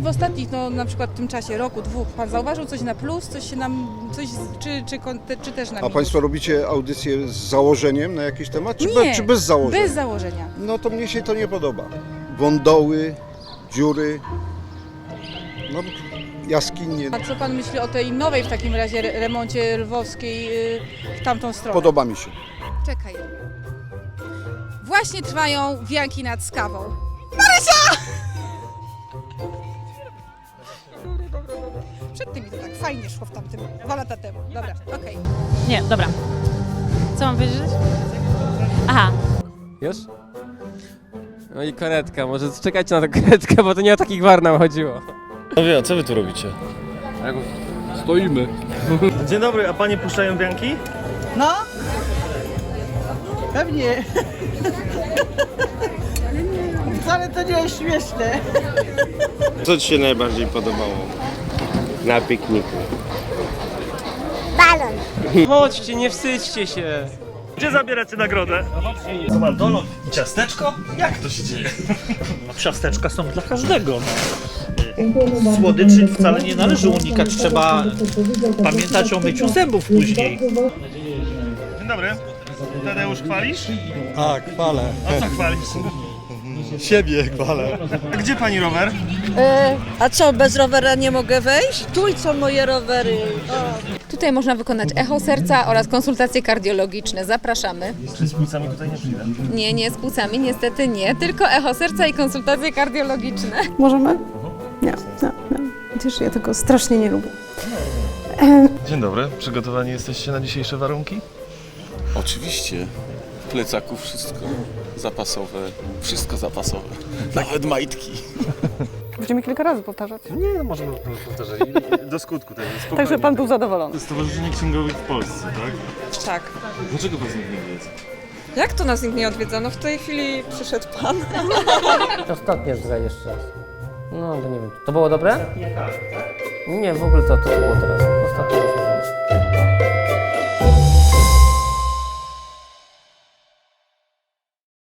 w ostatnich, no na przykład w tym czasie, roku, dwóch, pan zauważył coś na plus, coś się nam, coś, czy, czy, kon- te- czy też na A minus? Państwo robicie audycję z założeniem na jakiś temat, czy, Nie, be, czy bez założenia? Bez założenia. No to mnie się to nie podoba. Wądoły, dziury, no jaskinie. A co pan myśli o tej nowej w takim razie re- remoncie lwowskiej y, w tamtą stronę? Podoba mi się. Czekaj. Właśnie trwają wianki nad skawą. Marysia! Przed tym mi to tak fajnie szło w tamtym, dwa lata temu. Dobra, okej. Nie, dobra. Co mam powiedzieć? Aha, Już? No i karetka, może czekajcie na tę karetkę, bo to nie o takich gwar nam chodziło. No wie, a co wy tu robicie? Stoimy. Dzień dobry, a panie puszczają wianki? No, pewnie. Wcale to nie jest śmieszne. Co ci się najbardziej podobało? Na pikniku. Chodźcie, nie wstydźcie się. Gdzie zabieracie nagrodę? Co mam dolot i ciasteczko? Jak to się dzieje? Ciasteczka są dla każdego. No. Słodyczy wcale nie należy unikać, trzeba pamiętać o myciu zębów później. Dzień dobry. Tadeusz chwalisz? Tak, chwalę. A co chwalisz? Siebie chwalę. A gdzie pani rower? A co, bez rowera nie mogę wejść? Tu są moje rowery. tutaj można wykonać echo serca oraz konsultacje kardiologiczne. Zapraszamy. Czy z płucami tutaj nie przyjdę? Nie, nie z płucami, niestety nie, tylko echo serca i konsultacje kardiologiczne. Możemy? Nie, nie, nie. Widzisz, ja tego strasznie nie lubię. Dzień dobry. Przygotowani jesteście na dzisiejsze warunki? Oczywiście. W plecaku wszystko zapasowe. Wszystko zapasowe. Nawet majtki. Będziemy kilka razy powtarzać. Nie, no możemy powtarzać. Do skutku. Spokojnie. Także pan był zadowolony. Stowarzyszenie Księgowych w Polsce, tak? Tak. Dlaczego was nikt nie wiedzy? Jak to nas nikt nie odwiedza? No w tej chwili przyszedł pan. Ostatnie zgra jeszcze raz. No, to nie wiem. To było dobre? Nie, w ogóle to, to było teraz. Ostatnio.